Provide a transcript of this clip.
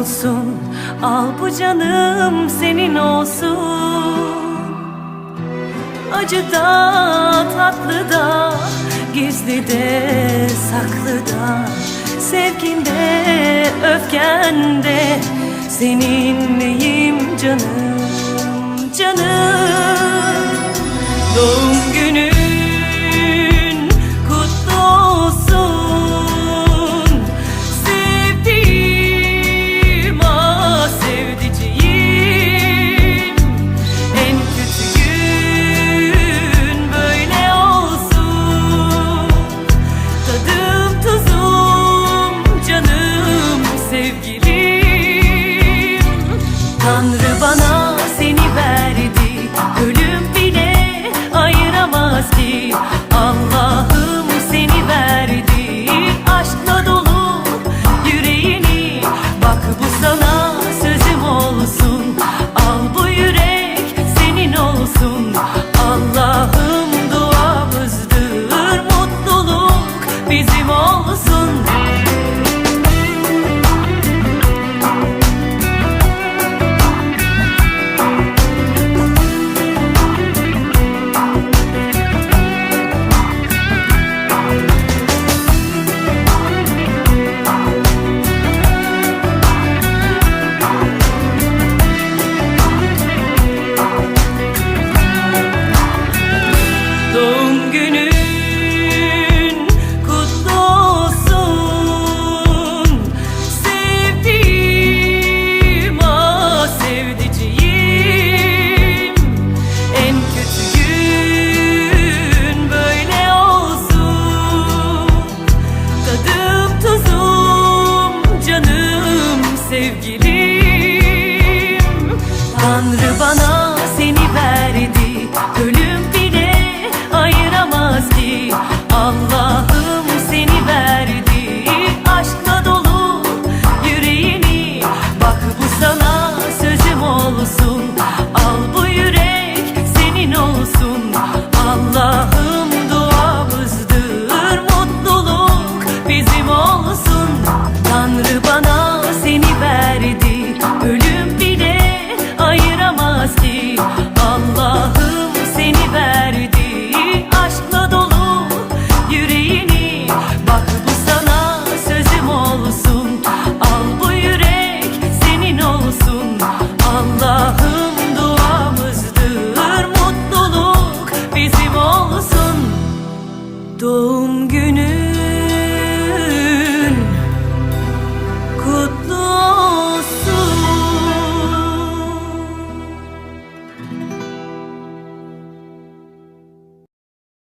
olsun. Al bu canım senin olsun. Acı da tatlı da Gizli de saklı da. Sevkinde öfkende Seninleyim canım canım? Doğum sevgilim. Tanrı bana sevgilim. Tanrı bana